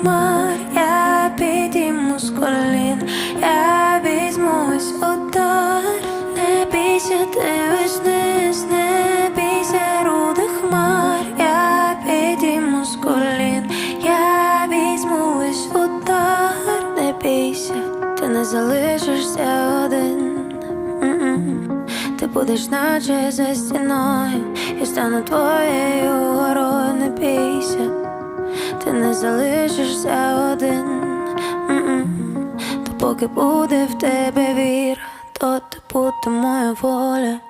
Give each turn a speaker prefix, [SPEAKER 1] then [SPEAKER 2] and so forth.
[SPEAKER 1] хмар, я підійму з колін, я візьмусь удар, не бійся, дивись вниз, не бійся рудих хмар, я підійму з колін, я візьму удар, не бійся, ти не залишишся один. М-м. Ти будеш наче за стіною, я стану твоєю горою, не бійся, ти не залишишся один. То поки буде в тебе віра, то ти буде моя воля.